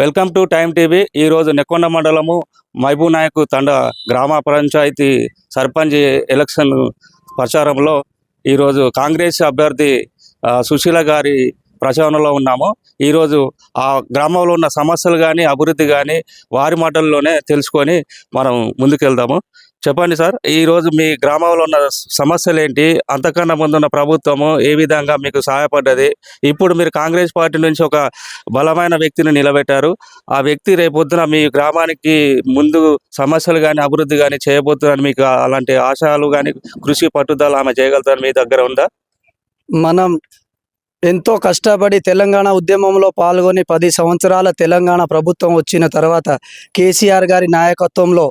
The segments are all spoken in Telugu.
Welcome to time TV. ఈరోజు నెక్కొండ మండలము మహబూబ్ నాయకు తండ గ్రామ పంచాయతీ సర్పంచ్ ఎలక్షన్ ప్రచారంలో ఈరోజు కాంగ్రెస్ అభ్యర్థి సుశీల గారి ప్రచారంలో ఉన్నాము. ఈరోజు ఆ గ్రామంలో ఉన్న సమస్యలు కానీ అభివృద్ధి కానీ వారి మాటల్లోనే తెలుసుకొని మనం ముందుకెళ్దాము. చెప్పండి సార్ ఈరోజు మీ గ్రామంలో ఉన్న సమస్యలు ఏంటి అంతకన్నా ముందున్న ప్రభుత్వము ఏ విధంగా మీకు సహాయపడ్డది? ఇప్పుడు మీరు కాంగ్రెస్ పార్టీ నుంచి ఒక బలమైన వ్యక్తిని నిలబెట్టారు. ఆ వ్యక్తి రేపొద్దున మీ గ్రామానికి ముందు సమస్యలు కానీ అభివృద్ధి కానీ చేయబోతుందని మీకు అలాంటి ఆశయాలు కానీ కృషి పట్టుదల ఆమె చేయగలుగుతారని మీ దగ్గర ఉందా? మనం ఎంతో కష్టపడి తెలంగాణ ఉద్యమంలో పాల్గొని పది సంవత్సరాల తెలంగాణ ప్రభుత్వం వచ్చిన తర్వాత కేసీఆర్ గారి నాయకత్వంలో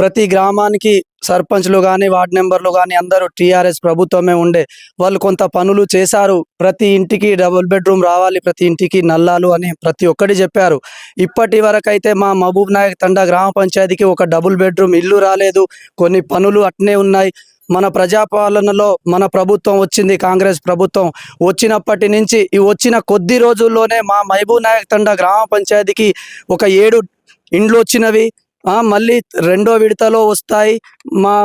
ప్రతి గ్రామానికి సర్పంచ్లు కానీ వార్డు మెంబర్లు కానీ అందరూ టీఆర్ఎస్ ప్రభుత్వమే ఉండే. వాళ్ళు కొంత పనులు చేశారు. ప్రతి ఇంటికి డబుల్ బెడ్రూమ్ రావాలి ప్రతి ఇంటికి నల్లాలు అని ప్రతి ఒక్కటి చెప్పారు. ఇప్పటి వరకైతే మా మహబూబ్ నాయక్ తండా గ్రామ పంచాయతీకి ఒక డబుల్ బెడ్రూమ్ ఇల్లు రాలేదు. కొన్ని పనులు అట్నే ఉన్నాయి. మన ప్రజాపాలనలో మన ప్రభుత్వం వచ్చింది కాంగ్రెస్ ప్రభుత్వం. వచ్చినప్పటి నుంచి ఈ వచ్చిన కొద్ది రోజుల్లోనే మా మహబూబ్ నాయక్ తండా గ్రామ పంచాయతీకి ఒక ఏడు ఇండ్లు వచ్చినవి. మళ్ళీ రెండో విడతలో వస్తాయి. మా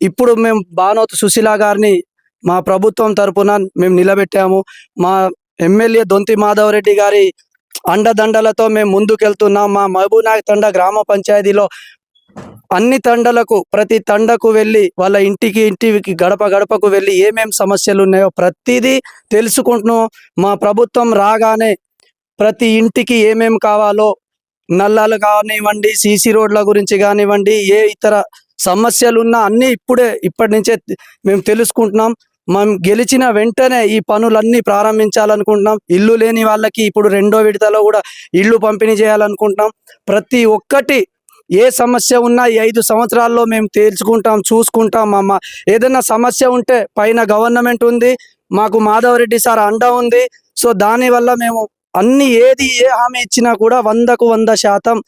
ఇప్పుడు మేము బానోత్ సుశీల గారిని మా ప్రభుత్వం తరపున మేము నిలబెట్టాము. మా ఎమ్మెల్యే దొంతి మాధవ్ రెడ్డి గారి అండదండలతో మేము ముందుకెళ్తున్నాం. మా మహబూబ్ తండ గ్రామ పంచాయతీలో అన్ని తండలకు ప్రతి తండకు వెళ్ళి వాళ్ళ ఇంటికి ఇంటికి గడప గడపకు వెళ్ళి ఏమేం సమస్యలు ఉన్నాయో ప్రతిదీ తెలుసుకుంటున్నాం. మా ప్రభుత్వం రాగానే ప్రతి ఇంటికి ఏమేం కావాలో నల్లాలు కానివ్వండి సీసీ రోడ్ల గురించి కానివ్వండి ఏ ఇతర సమస్యలు ఉన్నా అన్నీ ఇప్పుడే ఇప్పటి నుంచే మేము తెలుసుకుంటున్నాం. మనం గెలిచిన వెంటనే ఈ పనులన్నీ ప్రారంభించాలనుకుంటున్నాం. ఇల్లు లేని వాళ్ళకి ఇప్పుడు రెండో విడతలో కూడా ఇల్లు పంపిణీ చేయాలనుకుంటున్నాం. ప్రతి ఒక్కటి ఏ సమస్య ఉన్నా ఈ ఐదు సంవత్సరాల్లో మేము తేల్చుకుంటాం చూసుకుంటాం. అమ్మ ఏదైనా సమస్య ఉంటే పైన గవర్నమెంట్ ఉంది మాకు మాధవరెడ్డి సార్ అండ ఉంది. సో దానివల్ల మేము అన్ని ఏది ఏ హామీ ఇచ్చినా కూడా వందకు వంద శాతం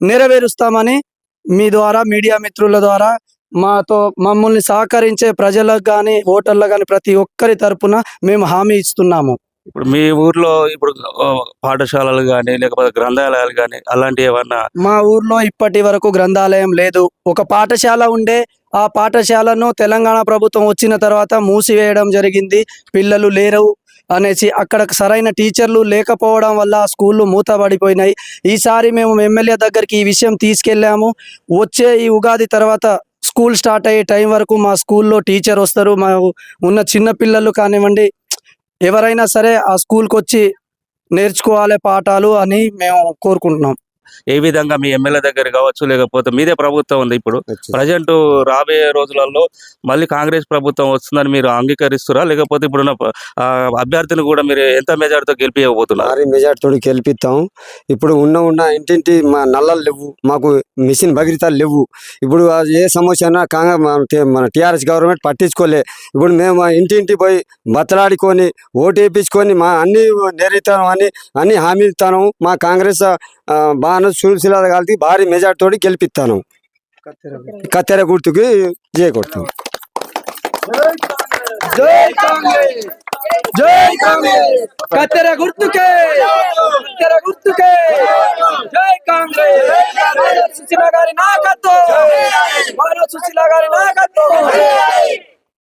నెరవేరుస్తామని మీ ద్వారా మీడియా మిత్రుల ద్వారా మాతో మమ్మల్ని సహకరించే ప్రజలకు కానీ ఓటర్లకు కానీ ప్రతి ఒక్కరి తరపున మేము హామీ ఇస్తున్నాము. ఇప్పుడు మీ ఊర్లో ఇప్పుడు పాఠశాలలు కానీ లేకపోతే గ్రంథాలయాలు కానీ అలాంటివి ఏమన్నా? మా ఊర్లో ఇప్పటి వరకు గ్రంథాలయం లేదు. ఒక పాఠశాల ఉండే ఆ పాఠశాలను తెలంగాణ ప్రభుత్వం వచ్చిన తర్వాత మూసివేయడం జరిగింది. పిల్లలు లేరు అనేసి అక్కడ సరైన టీచర్లు లేకపోవడం వల్ల ఆ స్కూళ్ళు మూతబడిపోయినాయి. ఈసారి మేము ఎమ్మెల్యే దగ్గరికి ఈ విషయం తీసుకెళ్ళాము. వచ్చే ఈ ఉగాది తర్వాత స్కూల్ స్టార్ట్ అయ్యే టైం వరకు మా స్కూల్లో టీచర్ వస్తారు. మా ఉన్న చిన్న పిల్లలు కానివ్వండి ఎవరైనా సరే ఆ స్కూల్కి వచ్చి నేర్చుకోవాలి పాఠాలు అని మేము కోరుకుంటున్నాం. ఏ విధంగా మీ ఎమ్మెల్యే దగ్గర కావచ్చు లేకపోతే మీదే ప్రభుత్వం ఉంది ఇప్పుడు. ప్రజెంట్ రాబోయే రోజులలో మళ్ళీ కాంగ్రెస్ ప్రభుత్వం వస్తుందని మీరు అంగీకరిస్తారా? లేకపోతే ఇప్పుడున్న అభ్యర్థిని కూడా మీరు ఎంత మెజార్టీతో గెలిపియబోతున్నారు? భారీ మెజార్టీతో గెలిపిస్తాం ఇప్పుడు ఉన్న ఉన్న ఇంటింటి మా నల్లలు లేవు మాకు మిషన్ భగీరథాలు లేవు. ఇప్పుడు ఏ సమస్య అయినా కాంగ్రెస్ మన టీఆర్ఎస్ గవర్నమెంట్ పట్టించుకోలే. ఇప్పుడు మేము మా ఇంటింటి పోయి బతలాడుకొని ఓటు వేయించుకొని మా అన్ని నెరవేరుతాను అని అన్ని హామీ ఇస్తాను మా కాంగ్రెస్ ఆ, నాన్న సుశీల గారికి భారీ మెజార్టీతో గెలిపిస్తాను. కత్తెర గుర్తుకి జయ కొడుతు. కత్తెర గుర్తుకే. కత్తెర గుర్తుకే. జై కాంగ్రెస్. సుశీల గారి నాయకత్వం.